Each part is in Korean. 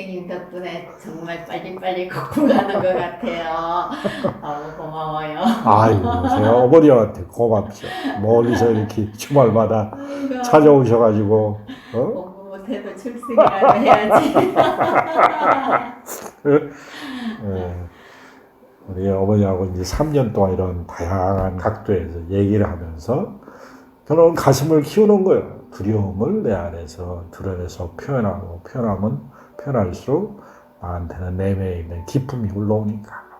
선생님 덕분에 정말 빨리빨리 거꾸로 가는 것 같아요. 너무 고마워요. 아이고, 제가 어머니한테 고맙죠. 멀리서 이렇게 주말마다 아이고, 찾아오셔가지고, 어? 공부 못해도 출석이라도 해야지. 예. 우리 어머니하고 이제 3년 동안 이런 다양한 각도에서 얘기를 하면서 저는 가슴을 키우는 거예요. 두려움을 내 안에서 드러내서 표현하고 표현하면 표현할수록 나한테는 내면에 있는 기쁨이 올라오니까.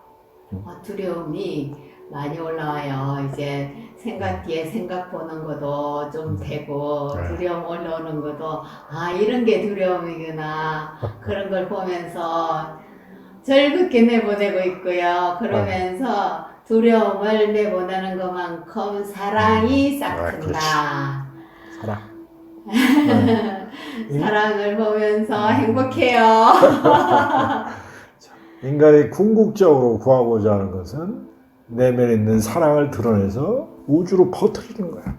어, 두려움이 많이 올라와요. 이제 생각 뒤에 생각 보는 것도 좀 되고 네. 두려움 올라오는 것도 아 이런 게 두려움이구나 그런 걸 보면서 즐겁게 내보내고 있고요. 그러면서 두려움을 내보내는 것만큼 사랑이 아, 싹. 튼다. 사랑. 네. 사랑을 보면서 행복해요. 인간이 궁극적으로 구하고자 하는 것은 내면에 있는 사랑을 드러내서 우주로 퍼뜨리는 거야.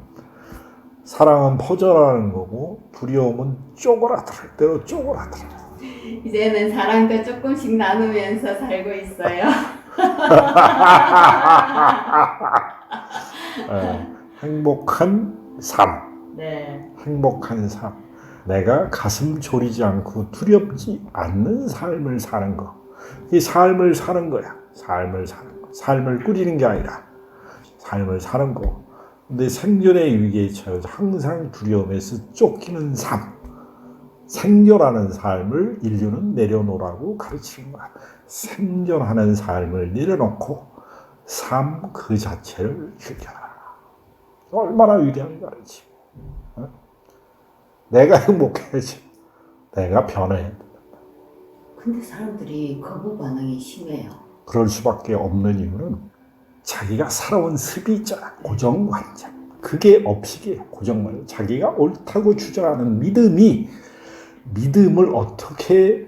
사랑은 퍼져나가는 거고 두려움은 쪼그라들 대로 쪼그라들어. 이제는 사랑도 조금씩 나누면서 살고 있어요. 예, 행복한 삶, 네. 행복한 삶. 내가 가슴 졸이지 않고 두렵지 않는 삶을 사는 거. 이 삶을 사는 거야. 삶을 사는 거. 삶을 꾸리는 게 아니라 삶을 사는 거. 근데 생존의 위기에 처해서 항상 두려움에서 쫓기는 삶. 생존하는 삶을 인류는 내려놓으라고 가르치는 거야. 생존하는 삶을 내려놓고 삶 그 자체를 즐겨라. 얼마나 위대한 가르침. 어? 내가 행복해야지. 내가 변해야 돼. 근데 사람들이 거부 반응이 심해요. 그럴 수밖에 없는 이유는 자기가 살아온 습이 있잖아. 고정관념. 그게 업식이에요. 고정관념. 자기가 옳다고 주장하는 믿음이 믿음을 어떻게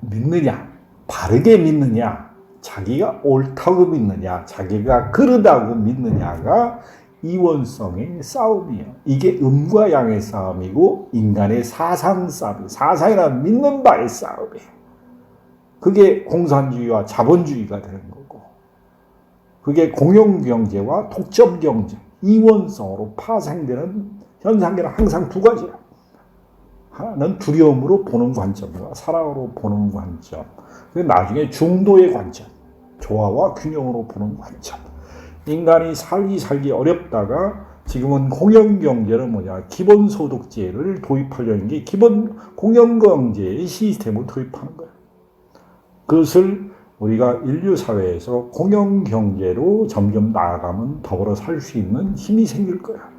믿느냐. 바르게 믿느냐. 자기가 옳다고 믿느냐. 자기가 그르다고 믿느냐가 이원성의 싸움이에요. 이게 음과 양의 싸움이고 인간의 사상 싸움. 사상이란 믿는 바의 싸움이에요. 그게 공산주의와 자본주의가 되는 거고, 그게 공영경제와 독점경제, 이원성으로 파생되는 현상계는 항상 두 가지야. 하나는 두려움으로 보는 관점과 사랑으로 보는 관점, 그리고 나중에 중도의 관점, 조화와 균형으로 보는 관점. 인간이 살기 살기 어렵다가 지금은 공영경제는 뭐냐, 기본소득제를 도입하려는 게 기본 공영경제의 시스템을 도입하는 거야. 그것을 우리가 인류 사회에서 공영 경제로 점점 나아가면 더불어 살 수 있는 힘이 생길 거야.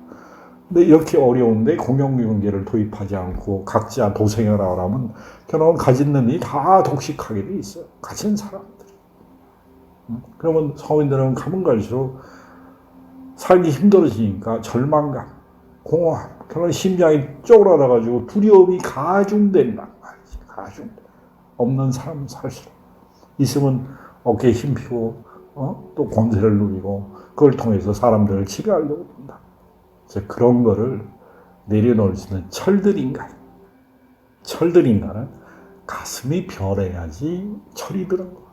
근데 이렇게 어려운데 공영 경제를 도입하지 않고 각자 도생을 하라면 결국은 가진 놈이 다 독식하게 돼 있어요. 가진 사람들. 음, 그러면 서민들은 가면 갈수록 살기 힘들어지니까 절망감, 공허함, 그런 심장이 쪼그라들어가지고 두려움이 가중된단 말이지. 가중돼. 없는 사람은 살수록. 있으면 어깨에 힘 피고 어? 또 권세를 누리고 그걸 통해서 사람들을 지배하려고 한다. 그래서 그런 거를 내려놓을 수 있는 철들 인간. 철들 인간은 가슴이 변해야지 철이 거.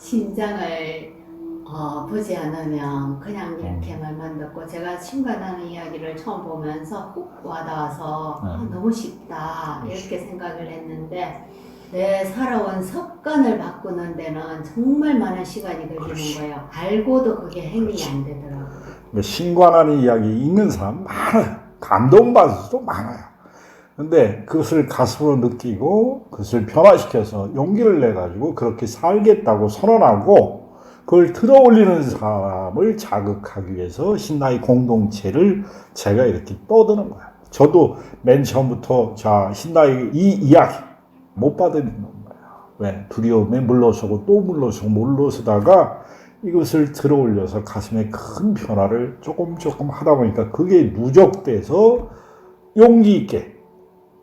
신장을 어, 보지 않으면 그냥 음. 이렇게 말만 듣고 제가 신관하는 이야기를 처음 보면서 훅 와닿아서 아, 음. 너무 쉽다 그렇지. 이렇게 생각을 했는데 내 살아온 습관을 바꾸는 데는 정말 많은 시간이 걸리는 그렇지. 거예요. 알고도 그게 행동이 그렇지. 안 되더라고요. 근데 신관하는 이야기 읽는 사람 많아요. 감동받을 수도 많아요. 근데 그것을 가슴으로 느끼고 그것을 변화시켜서 용기를 내가지고 그렇게 살겠다고 선언하고 그걸 들어올리는 사람을 자극하기 위해서 신나의 공동체를 제가 이렇게 떠드는 거예요. 저도 맨 처음부터 자 신나의 이 이야기 못 받아들이는 거예요. 왜? 두려움에 물러서고 또 물러서고 물러서다가 이것을 들어올려서 가슴에 큰 변화를 조금 조금 하다 보니까 그게 누적돼서 용기 있게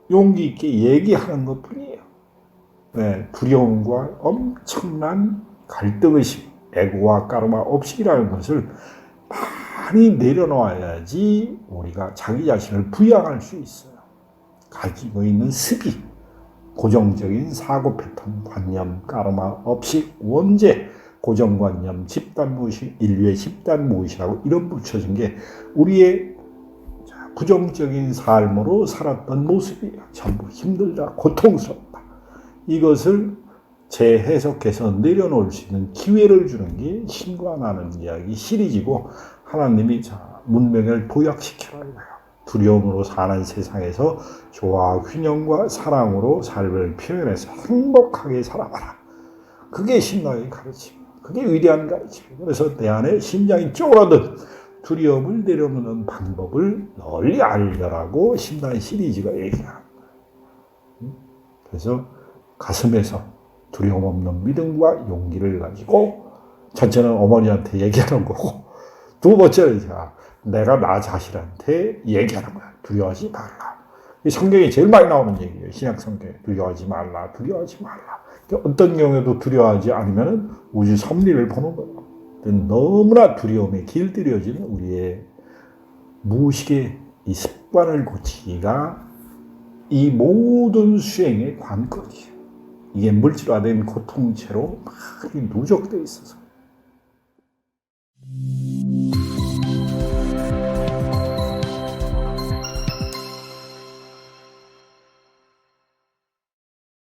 용기 있게 얘기하는 것 뿐이에요. 네, 두려움과 엄청난 갈등의식, 에고와 까르마 업식이라는 것을 많이 내려놓아야지 우리가 자기 자신을 부양할 수 있어요. 가지고 있는 습이 고정적인 사고 패턴, 관념, 까르마 없이 원죄, 고정관념, 집단 무의식, 인류의 집단 무의식이라고 이름 붙여진 게 우리의 자, 부정적인 삶으로 살았던 모습이 전부 힘들다, 고통스럽다. 이것을 재해석해서 내려놓을 수 있는 기회를 주는 게 신과 나는 이야기 시리즈고 하나님이 자 문명을 도약시켜라 이거예요. 두려움으로 사는 세상에서 조화, 균형과 사랑으로 삶을 표현해서 행복하게 살아봐라. 그게 신앙의 가르침. 그게 위대한 가르침. 그래서 내 안에 심장이 쪼그라든 두려움을 내려놓는 방법을 널리 알려라고 신단 시리즈가 얘기합니다. 그래서 가슴에서 두려움 없는 믿음과 용기를 가지고 첫째는 어머니한테 얘기하는 거고 두 번째는 자, 내가 나 자신한테 얘기하는 거야. 두려워하지 말라. 이 성경에 제일 많이 나오는 얘기예요. 신약 성경에 두려워하지 말라, 두려워하지 말라. 어떤 경우에도 두려워하지 않으면 우주 섭리를 보는 거예요. 너무나 두려움에 길들여진 우리의 무의식의 이 습관을 고치기가 이 모든 수행의 관건이에요. 이게 물질화된 고통체로 많이 누적돼 있어서